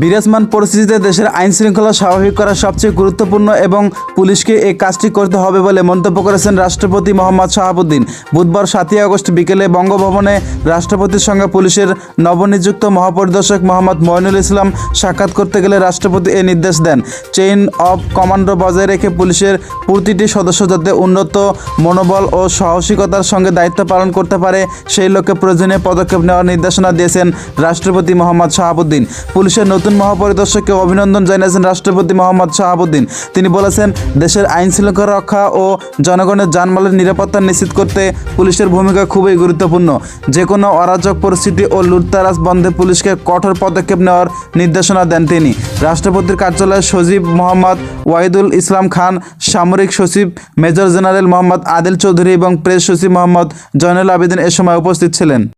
বিরাজমান পরিস্থিতিতে দেশের আইন শৃঙ্খলা স্বাভাবিক করা সবচেয়ে গুরুত্বপূর্ণ এবং পুলিশকে এই কাজটি করতে হবে বলে মন্তব্য করেছেন রাষ্ট্রপতি মোহাম্মদ শাহাবুদ্দিন। বুধবার সাতই আগস্ট বিকেলে বঙ্গভবনে রাষ্ট্রপতির সঙ্গে পুলিশের নবনিযুক্ত মহাপরিদর্শক মোহাম্মদ মইনুল ইসলাম সাক্ষাৎ করতে গেলে রাষ্ট্রপতি এই নির্দেশ দেন। চেইন অব কমান্ডো বজায় রেখে পুলিশের প্রতিটি সদস্য যাতে উন্নত, মনোবল ও সাহসিকতার সঙ্গে দায়িত্ব পালন করতে পারে, সেই লক্ষ্যে প্রয়োজনীয় পদক্ষেপ নেওয়ার নির্দেশনা দিয়েছেন রাষ্ট্রপতি মোহাম্মদ শাহাবুদ্দিন। পুলিশের নতুন মহাপরিদর্শককে অভিনন্দন জানিয়েছেন রাষ্ট্রপতি মোহাম্মদ শাহাবুদ্দিন। তিনি বলেছেন, দেশের আইন শৃঙ্খলা রক্ষা ও জনগণের জানমালের নিরাপত্তা নিশ্চিত করতে পুলিশের ভূমিকা খুবই গুরুত্বপূর্ণ। যে কোনো অরাজক পরিস্থিতি ও লুটতারাজ বন্ধে পুলিশকে কঠোর পদক্ষেপ নেওয়ার নির্দেশনা দেন তিনি। রাষ্ট্রপতির কার্যালয়ে সচিব মোহাম্মদ ওয়াহিদুল ইসলাম খান, সামরিক সচিব মেজর জেনারেল মোহাম্মদ আদিল চৌধুরী এবং প্রেস সচিব মোহাম্মদ জয়নুল আবেদিন এ সময় উপস্থিত ছিলেন।